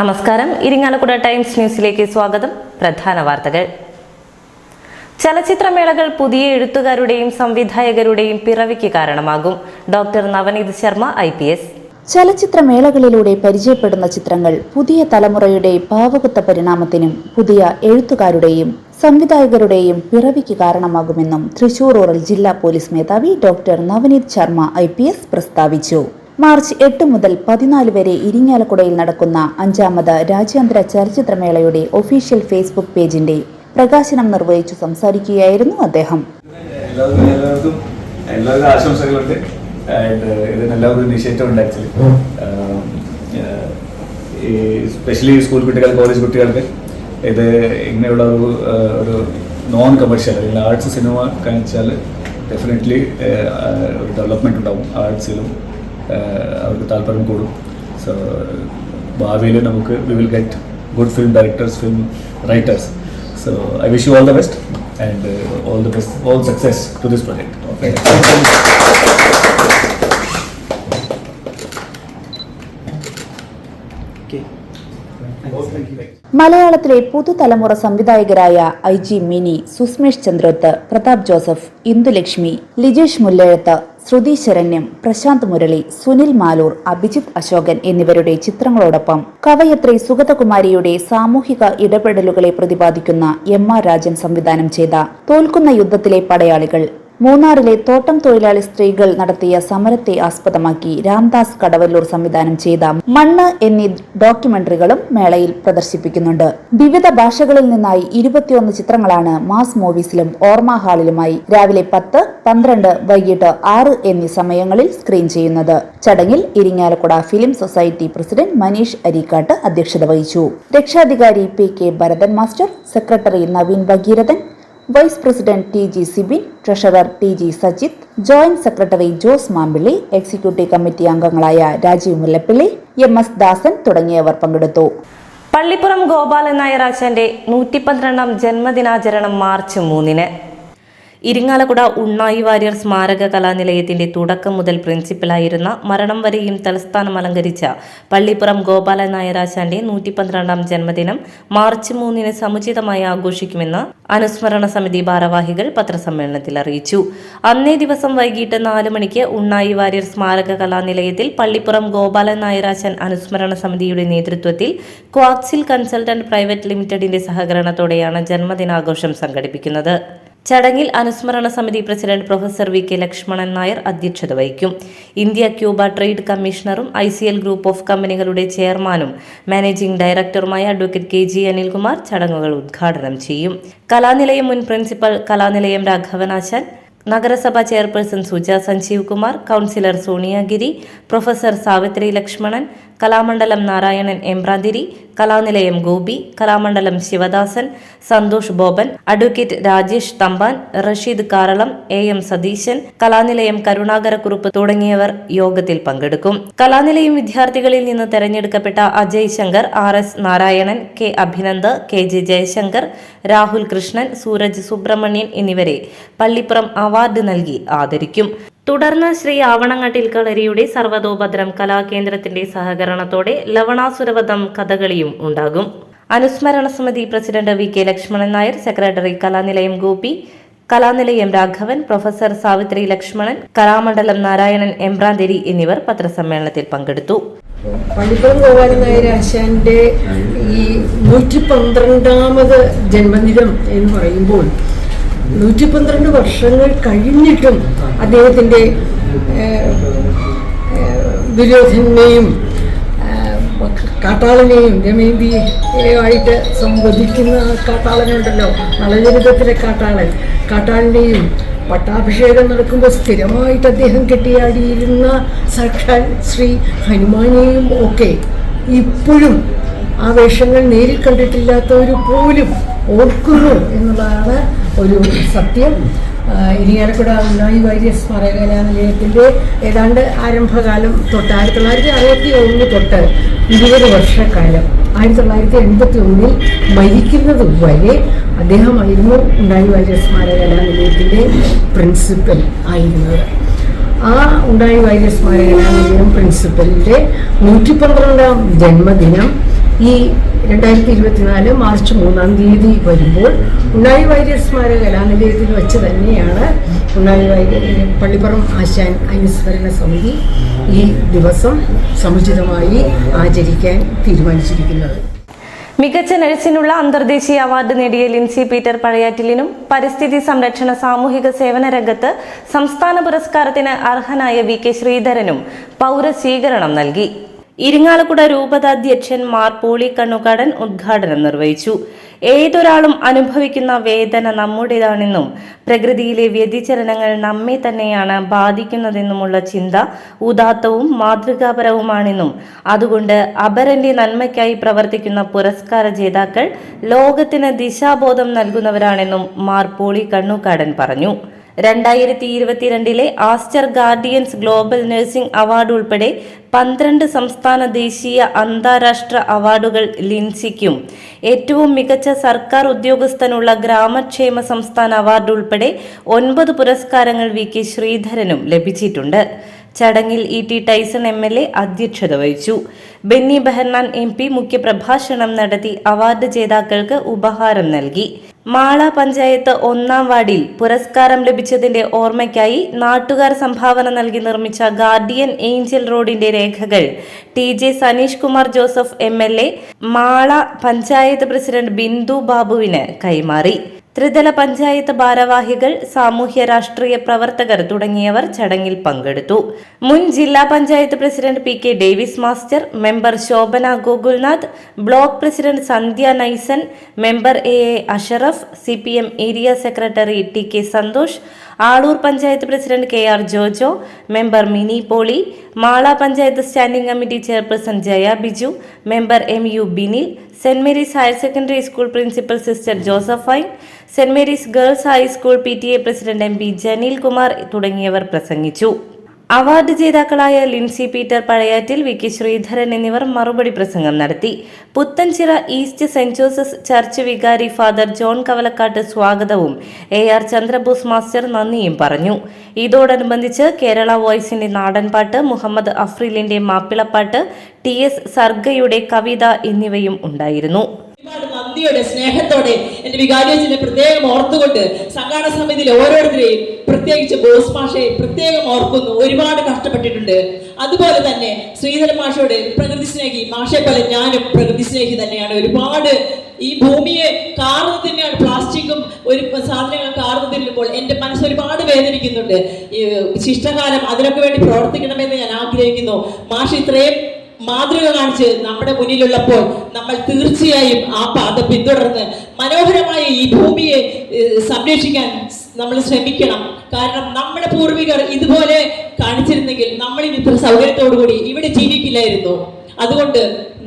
നമസ്കാരം. ഇരിങ്ങാലക്കുട ടൈംസ് ന്യൂസിലേക്ക് സ്വാഗതം. പ്രധാന വാർത്തകൾ. ചലച്ചിത്രമേളകൾ പുതിയ എഴുത്തുകാരുടെയും സംവിധായകരുടെയും പിറവിക്ക് കാരണമാകും. Doctor Navneet Sharma I P S. ചലച്ചിത്രമേളകളിലൂടെ പരിചയപ്പെടുന്ന ചിത്രങ്ങൾ പുതിയ തലമുറയുടെ ഭാവകുത്ത പരിണാമത്തിനും പുതിയ എഴുത്തുകാരുടെയും സംവിധായകരുടെയും പിറവിക്ക് കാരണമാകുമെന്നും തൃശൂർ റൂറൽ ജില്ലാ പോലീസ് മേധാവി ഡോക്ടർ നവനീത് ശർമ്മ ഐ പ്രസ്താവിച്ചു. മാർച്ച് എട്ട് മുതൽ പതിനാല് വരെ ഇരിങ്ങാലക്കുടയിൽ നടക്കുന്ന അഞ്ചാമത് രാജ്യാന്തര ചലച്ചിത്രമേളയുടെ ഒഫീഷ്യൽ ഫേസ്ബുക്ക് പേജിന്റെ പ്രകാശനം നിർവഹിച്ചു സംസാരിക്കുകയായിരുന്നു അദ്ദേഹം. എല്ലാവർക്കും ആശംസകളുണ്ട്. ആൻഡ് ഇതിന് ഉണ്ട് ആക്ച്വലി ഈ സ്പെഷ്യലി സ്കൂൾ കുട്ടികൾ കോളേജ് കുട്ടികൾക്ക് ഇത് ഇങ്ങനെയുള്ള ഒരു ഒരു നോൺ കമേഴ്ഷ്യൽ അല്ലെങ്കിൽ ആർട്സ് സിനിമ കാണിച്ചാൽ ഡെഫിനറ്റ്ലി ഒരു ഡെവലപ്മെന്റ് ഉണ്ടാവും ആർട്സിലും അവർക്ക് താല്പര്യം കൂടും. സോ ഭാവിയിൽ നമുക്ക് we will get good film directors film writers so I wish you all the best and all the best all success to this project okay മലയാളത്തിലെ പുതുതലമുറ സംവിധായകരായ I G Mini Susmesh Chandroth Pratap Joseph Indulakshmi Lijesh Mullezhath Shruthi ശരണ്യം Prashant Murali Sunil Maloor Abhijith Ashokan എന്നിവരുടെ ചിത്രങ്ങളോടൊപ്പം കവയത്രി സുഗതകുമാരിയുടെ സാമൂഹിക ഇടപെടലുകളെ പ്രതിപാദിക്കുന്ന എം ആർ രാജൻ സംവിധാനം ചെയ്ത തോൽക്കുന്ന യുദ്ധത്തിലെ പടയാളികൾ മൂന്നാറിലെ തോട്ടം തൊഴിലാളി സ്ത്രീകൾ നടത്തിയ സമരത്തെ ആസ്പദമാക്കി രാംദാസ് കടവല്ലൂർ സംവിധാനം ചെയ്ത മണ്ണ് എന്നീ ഡോക്യുമെന്ററികളും മേളയിൽ പ്രദർശിപ്പിക്കുന്നുണ്ട്. വിവിധ ഭാഷകളിൽ നിന്നായി ഇരുപത്തിയൊന്ന് ചിത്രങ്ങളാണ് മാസ് മൂവീസിലും ഓർമ്മ ഹാളിലുമായി രാവിലെ പത്ത് പന്ത്രണ്ട് വൈകിട്ട് ആറ് എന്നീ സമയങ്ങളിൽ സ്ക്രീൻ ചെയ്യുന്നത്. ചടങ്ങിൽ Irinjalakuda film society president Manish Areekkatt അധ്യക്ഷത വഹിച്ചു. രക്ഷാധികാരി P K Bharathan master secretary Naveen Bhagirathan vice president T G Sibin treasurer T G Sajith joint secretary Jose Mampilly executive committee അംഗങ്ങളായ രാജീവ് മുല്ലപ്പള്ളി എം എസ് ദാസൻ തുടങ്ങിയവർ പങ്കെടുത്തു. പള്ളിപ്പുറം ഗോപാലൻ നായരാശാന്റെ നൂറ്റി പന്ത്രണ്ടാം ജന്മദിനാചരണം മാർച്ച് മൂന്നിന്. ഇരിങ്ങാലക്കുട ഉണ്ണായി വാര്യർ സ്മാരക കലാനിലയത്തിന്റെ തുടക്കം മുതൽ പ്രിൻസിപ്പലായിരുന്ന മരണം വരെയും തലസ്ഥാനം അലങ്കരിച്ച പള്ളിപ്പുറം ഗോപാലൻ നായരാശാന്റെ നൂറ്റി പന്ത്രണ്ടാം ജന്മദിനം മാർച്ച് മൂന്നിന് സമുചിതമായി ആഘോഷിക്കുമെന്ന് അനുസ്മരണ സമിതി ഭാരവാഹികൾ പത്രസമ്മേളനത്തിൽ അറിയിച്ചു. അന്നേ ദിവസം വൈകിട്ട് നാല് മണിക്ക് ഉണ്ണായി വാര്യർ സ്മാരക കലാനിലയത്തിൽ പള്ളിപ്പുറം ഗോപാലൻ നായരാശാൻ അനുസ്മരണ സമിതിയുടെ നേതൃത്വത്തിൽ ക്വാക്സിൽ കൺസൾട്ടന്റ് പ്രൈവറ്റ് ലിമിറ്റഡിന്റെ സഹകരണത്തോടെയാണ് ജന്മദിനാഘോഷം സംഘടിപ്പിക്കുന്നത്. ചടങ്ങിൽ അനുസ്മരണ സമിതി president professor V K Lakshmanan Nair അധ്യക്ഷത വഹിക്കും. India Cuba trade കമ്മീഷണറും I C L group of കമ്പനികളുടെ ചെയർമാനും മാനേജിംഗ് ഡയറക്ടറുമായ അഡ്വക്കേറ്റ് കെ ജി അനിൽകുമാർ ചടങ്ങുകൾ ഉദ്ഘാടനം ചെയ്യും. കലാനിലയം മുൻ പ്രിൻസിപ്പൽ കലാനിലയം രാഘവനാശാൻ നഗരസഭാ chairperson Suja Sanjeev Kumar councillor Soniagiri professor Savithri Lakshmanan Kalamandalam Narayanan Embranthiri Kalanilayam Gopi Kalamandalam Sivadasan Santhosh Boban advocate Rajesh Thampan Rasheed Karalam A M Satheesan Kalanilayam Karunakarakurup തുടങ്ങിയവർ യോഗത്തിൽ പങ്കെടുക്കും. കലാനിലയം വിദ്യാർത്ഥികളിൽ നിന്ന് തെരഞ്ഞെടുക്കപ്പെട്ട Ajay Shankar R S Narayanan K Abhinand K J Jayashankar Rahul Krishnan Sooraj Subramanian എന്നിവരെ Pallippuram award നൽകി ആദരിക്കും. തുടർന്ന് ശ്രീ ആവണങ്ങാട്ടിൽ കളരിയുടെ സർവതോഭദ്രം കലാകേന്ദ്രത്തിന്റെ സഹകരണത്തോടെ ലവണാസുരവധം കഥകളിയും ഉണ്ടാകും. അനുസ്മരണ സമിതി president V K Lakshmanan Nair secretary Kalanilayam Gopi Kalanilayam Raghavan professor Savithri Lakshmanan Kalamandalam Narayanan Embranthiri എന്നിവർ പത്രസമ്മേളനത്തിൽ പങ്കെടുത്തു. പള്ളിപ്പുറം ഗോപാലൻ നായർ ആശാന്റെ ഈ നൂറ്റി പന്ത്രണ്ടാമത് ജന്മദിനം എന്ന് പറയുമ്പോൾ നൂറ്റി പന്ത്രണ്ട് വർഷങ്ങൾ കഴിഞ്ഞിട്ടും അദ്ദേഹത്തിന്റെ ദുര്യോധനെയും കാട്ടാളനെയും രമേന്തിയുമായിട്ട് സംവദിക്കുന്ന കാട്ടാളനുണ്ടല്ലോ നളചരിതത്തിലെ കാട്ടാളൻ. കാട്ടാളനെയും പട്ടാഭിഷേകം നടക്കുമ്പോൾ സ്ഥിരമായിട്ട് അദ്ദേഹം കെട്ടിയാടിയിരുന്ന സാക്ഷാൽ ശ്രീ ഹനുമാനെയും ഒക്കെ ഇപ്പോഴും ആ വേഷങ്ങൾ നേരിൽ കണ്ടിട്ടില്ലാത്തവർ പോലും ഓർക്കുന്നു എന്നുള്ളതാണ് ഒരു സത്യം. ഇരിങ്ങാലക്കുട ഉണ്ണായി വൈദ്യസ് സ്മാരക കലാനിലയത്തിന്റെ ഏതാണ്ട് ആരംഭകാലം തൊട്ട് ആയിരത്തി തൊള്ളായിരത്തി അറുപത്തി ഒന്ന് തൊട്ട് ഇരുപത് വർഷക്കാലം. ആയിരത്തി തൊള്ളായിരത്തി എൺപത്തി ഒന്നിൽ മരിക്കുന്നത് വരെ അദ്ദേഹമായിരുന്നു ഉണ്ണായി വൈദ്യ സ്മാരക കലാനിലയത്തിന്റെ പ്രിൻസിപ്പൽ ആയിരുന്നത്. ആ ഉണ്ടായി വൈദ്യ സ്മാരക കലാനിലയം പ്രിൻസിപ്പലിന്റെ നൂറ്റി പന്ത്രണ്ടാം ജന്മദിനം ഈ രണ്ടായിരത്തി ഇരുപത്തിനാല് മാർച്ച് മൂന്നാം തീയതി വരുമ്പോൾ ഉണ്ണായി വാര്യർ സ്മാരക കലാനിലയത്തിൽ വെച്ച് തന്നെയാണ് ഉണ്ണായി വാര്യർ പള്ളിപ്പുറം ആശാൻ അനുസ്മരണ സമിതി ഈ ദിവസം സമുചിതമായി ആചരിക്കാൻ തീരുമാനിച്ചിരിക്കുന്നത്. മികച്ച നഴ്സിനുള്ള അന്തർദേശീയ അവാർഡ് നേടിയ ലിൻസി പീറ്റർ പഴയാറ്റിലിനും പരിസ്ഥിതി സംരക്ഷണ സാമൂഹിക സേവന രംഗത്ത് സംസ്ഥാന പുരസ്കാരത്തിന് അർഹനായ വി കെ ശ്രീധരനും പൗരസ്വീകരണം നൽകി. ഇരിങ്ങാലക്കുട രൂപതാധ്യക്ഷൻ മാർ പോളി കണ്ണുകാടൻ ഉദ്ഘാടനം നിർവഹിച്ചു. ഏതൊരാളും അനുഭവിക്കുന്ന വേദന നമ്മുടേതാണെന്നും പ്രകൃതിയിലെ വ്യതിചലനങ്ങൾ നമ്മെ തന്നെയാണ് ബാധിക്കുന്നതെന്നുമുള്ള ചിന്ത ഉദാത്തവും മാതൃകാപരവുമാണെന്നും അതുകൊണ്ട് അപരന്റെ നന്മയ്ക്കായി പ്രവർത്തിക്കുന്ന പുരസ്കാര ജേതാക്കൾ ലോകത്തിന് ദിശാബോധം നൽകുന്നവരാണെന്നും മാർ പോളി കണ്ണുകാടൻ പറഞ്ഞു. രണ്ടായിരത്തി ഇരുപത്തിരണ്ടിലെ Aster guardians global nursing award ഉൾപ്പെടെ പന്ത്രണ്ട് സംസ്ഥാന ദേശീയ അന്താരാഷ്ട്ര അവാർഡുകൾ ലിൻസിക്കും. ഏറ്റവും മികച്ച സർക്കാർ ഉദ്യോഗസ്ഥനുള്ള ഗ്രാമക്ഷേമ സംസ്ഥാന അവാർഡ് ഉൾപ്പെടെ ഒൻപത് പുരസ്കാരങ്ങൾ വി കെ ശ്രീധരനും ലഭിച്ചിട്ടുണ്ട്. ചടങ്ങിൽ E T Tyson M L A അധ്യക്ഷത വഹിച്ചു. ബെന്നി ബെഹർനാൻ എം പി മുഖ്യപ്രഭാഷണം നടത്തി അവാർഡ് ജേതാക്കൾക്ക് ഉപഹാരം നൽകി. മാള പഞ്ചായത്ത് ഒന്നാം വാർഡിൽ പുരസ്കാരം ലഭിച്ചതിന്റെ ഓർമ്മയ്ക്കായി നാട്ടുകാർ സംഭാവന നൽകി നിർമ്മിച്ച ഗാർഡിയൻ ഏഞ്ചൽ റോഡിന്റെ രേഖകൾ T J Saneesh Kumar Joseph M L A Mala panchayat president Bindu ബാബുവിന് കൈമാറി. ത്രിതല പഞ്ചായത്ത് ഭാരവാഹികൾ സാമൂഹ്യ രാഷ്ട്രീയ പ്രവർത്തകർ തുടങ്ങിയവർ ചടങ്ങിൽ പങ്കെടുത്തു. മുൻ ജില്ലാ panchayat president P K Davis master member Shobhana Gokulnath block president Sandhya Naisan member A A Ashraf C area secretary T K Santhosh Aloor panchayat president K R Jojo member Mini Poly Mala panchayat standing committee chairperson Jaya Biju member M U Binil Saint Mary's higher secondary school principal sister Josephine Saint Mary's girls high school P T A president M P Janeel Kumar തുടങ്ങിയവർ പ്രസംഗിച്ചു. Award ജേതാക്കളായ Lincy Peter Pazhayattil V K Sreedharan എന്നിവർ മറുപടി പ്രസംഗം നടത്തി. Puthenchira east Saint Joseph church വികാരി father John Kavalakkat സ്വാഗതവും A R Chandrabose master നന്ദിയും പറഞ്ഞു. ഇതോടനുബന്ധിച്ച് കേരള വോയ്സിന്റെ നാടൻപാട്ട് മുഹമ്മദ് അഫ്രീലിന്റെ മാപ്പിളപ്പാട്ട് ടി എസ് സർഗയുടെ കവിത എന്നിവയും ഉണ്ടായിരുന്നു. നന്ദിയോടെ സ്നേഹത്തോടെ എന്റെ വികാരിയച്ഛനെ പ്രത്യേകം ഓർത്തുകൊണ്ട് സംഘാടന സമിതിയിലെ ഓരോരുത്തരെയും പ്രത്യേകിച്ച് ബോസ് മാഷയെ പ്രത്യേകം ഓർക്കുന്നു. ഒരുപാട് കഷ്ടപ്പെട്ടിട്ടുണ്ട്. അതുപോലെ തന്നെ ശ്രീധരൻ മാഷയോട് പ്രകൃതി സ്നേഹി മാഷെ പോലെ ഞാനും പ്രകൃതി സ്നേഹി തന്നെയാണ്. ഒരുപാട് ഈ ഭൂമിയെ കാർന്നു തന്നെയാണ്. പ്ലാസ്റ്റിക്കും ഒരു സാധനങ്ങൾ കാർന്നു തിന്നുമ്പോൾ എന്റെ മനസ്സ് ഒരുപാട് വേദനിക്കുന്നുണ്ട്. ഈ ശിഷ്ടകാലം അതിനൊക്കെ വേണ്ടി പ്രവർത്തിക്കണമെന്ന് ഞാൻ ആഗ്രഹിക്കുന്നു. മാഷ് ഇത്രയും മാതൃക കാണിച്ച് നമ്മുടെ മുന്നിലുള്ളപ്പോൾ നമ്മൾ തീർച്ചയായും ആ പാത പിന്തുടർന്ന് മനോഹരമായ ഈ ഭൂമിയെ സംരക്ഷിക്കാൻ നമ്മൾ ശ്രമിക്കണം. കാരണം നമ്മുടെ പൂർവികർ ഇതുപോലെ കാണിച്ചിരുന്നെങ്കിൽ നമ്മൾ ഇത്ര സൗകര്യത്തോടു കൂടി ഇവിടെ ജീവിക്കില്ലായിരുന്നു. അതുകൊണ്ട്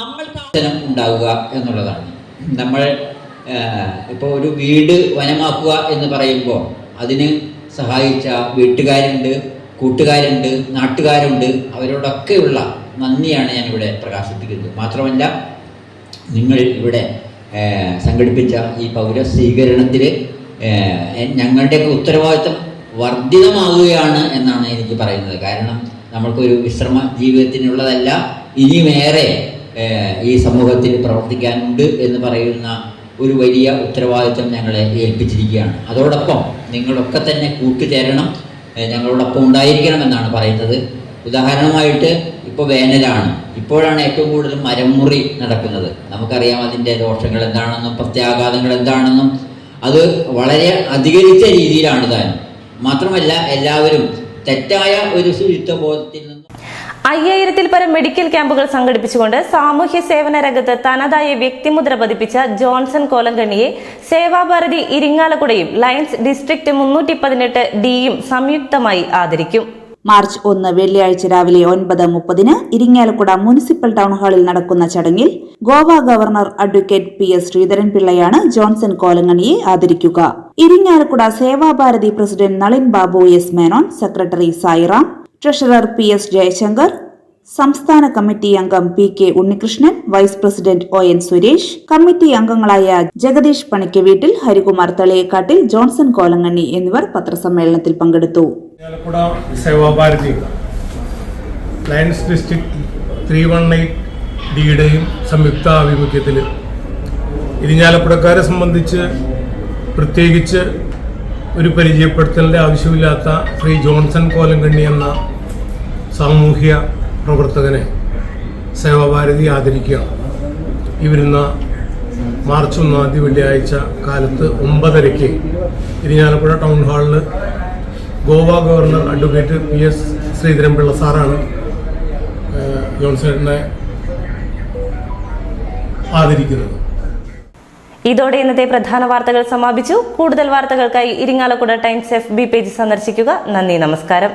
നമ്മൾ ഉണ്ടാവുക എന്നുള്ളതാണ്. നമ്മൾ ഇപ്പോൾ ഒരു വീട് വനമാക്കുക എന്ന് പറയുമ്പോൾ അതിന് സഹായിച്ച വീട്ടുകാരുണ്ട് കൂട്ടുകാരുണ്ട് നാട്ടുകാരുണ്ട് അവരോടൊക്കെയുള്ള നന്ദിയാണ് ഇവിടെ പ്രകാശിപ്പിക്കുന്നത്. മാത്രമല്ല നിങ്ങൾ ഇവിടെ സംഘടിപ്പിച്ച ഈ പൗര സ്വീകരണത്തിൽ ഞങ്ങളുടെയൊക്കെ ഉത്തരവാദിത്വം വർദ്ധിതമാവുകയാണ് എന്നാണ് എനിക്ക് പറയുന്നത്. കാരണം നമ്മൾക്കൊരു വിശ്രമ ജീവിതത്തിനുള്ളതല്ല ഇനിയുമേറെ ഈ സമൂഹത്തിൽ പ്രവർത്തിക്കാനുണ്ട് എന്ന് പറയുന്ന ഒരു വലിയ ഉത്തരവാദിത്വം ഞങ്ങളെ ഏൽപ്പിച്ചിരിക്കുകയാണ്. അതോടൊപ്പം നിങ്ങളൊക്കെ തന്നെ കൂട്ടുചേരണം ഞങ്ങളോടൊപ്പം ഉണ്ടായിരിക്കണം എന്നാണ് പറയുന്നത്. ഉദാഹരണമായിട്ട് ഇപ്പോൾ വേനലാണ്. ഇപ്പോഴാണ് ഏറ്റവും കൂടുതൽ മരംമുറി നടക്കുന്നത്. നമുക്കറിയാം അതിന്റെ ദോഷങ്ങൾ എന്താണെന്നും പ്രത്യാഘാതങ്ങൾ എന്താണെന്നും. അത് വളരെ അധികരിച്ച രീതിയിലാണ് താൻ മാത്രമല്ല എല്ലാവരും തെറ്റായ ഒരു ശുചിത്വ ബോധത്തിൽ നിന്നും അയ്യായിരത്തിൽ പരം മെഡിക്കൽ ക്യാമ്പുകൾ സംഘടിപ്പിച്ചുകൊണ്ട് സാമൂഹ്യ സേവന രംഗത്ത് തനതായ വ്യക്തിമുദ്ര പതിപ്പിച്ച ജോൺസൺ കോലങ്കണ്ണിയെ സേവാഭാരതി ഇരിങ്ങാലക്കുടയും ലയൻസ് ഡിസ്ട്രിക്ട് മുന്നൂറ്റി പതിനെട്ട് ഡിയും സംയുക്തമായി ആദരിക്കും. മാർച്ച് ഒന്ന് വെള്ളിയാഴ്ച രാവിലെ ഒൻപത് മുപ്പതിന് ഇരിങ്ങാലക്കുട മുനിസിപ്പൽ ടൗൺ ഹാളിൽ നടക്കുന്ന ചടങ്ങിൽ Goa governor advocate P S Sreedharan പിള്ളയാണ് Johnson കോലങ്ങണിയെ ആദരിക്കുക. Irinjalakuda Sevabharathi president Nalin Babu S Menon secretary Sairam treasurer P S Jayashankar സംസ്ഥാന കമ്മിറ്റി അംഗം P K Unnikrishnan vice president O N Suresh committee അംഗങ്ങളായ Jagadeesh Panikkaveettil Harikumar Thaliyekkattil Johnson Kolanganni എന്നിവർ പത്രസമ്മേളനത്തിൽ പങ്കെടുത്തു. Alappuzha Sevabharathi. Lions district three one eight ഡിയുടെയും സംയുക്ത ആഭിമുഖ്യത്തിൽ ഇരിഞ്ഞാലപ്പുഴക്കാരെ സംബന്ധിച്ച് പ്രത്യേകിച്ച് ഒരു പരിചയപ്പെടുത്തലിന്റെ ആവശ്യമില്ലാത്ത ശ്രീ ജോൺസൺ കോലങ്കണ്ണി എന്ന സാമൂഹ്യ പ്രവർത്തകനെ സേവാഭാരതി ആദരിക്കുകയാണ്. ഇവരുന്ന വരുന്ന മാർച്ച് ഒന്നാം തീയതി വെള്ളിയാഴ്ച കാലത്ത് ഒമ്പതരയ്ക്ക് ഇരിഞ്ഞാലപ്പുഴ ടൗൺ ഹാളിൽ Goa governor advocate P S Sreedharanpillai സാറാണ് ജോൺസണിനെ ആദരിക്കുന്നത്. ഇതോടെ ഇന്നത്തെ പ്രധാന വാർത്തകൾ സമാപിച്ചു. കൂടുതൽ വാർത്തകൾക്കായി Irinjalakuda Times F B page സന്ദർശിക്കുക. നന്ദി നമസ്കാരം.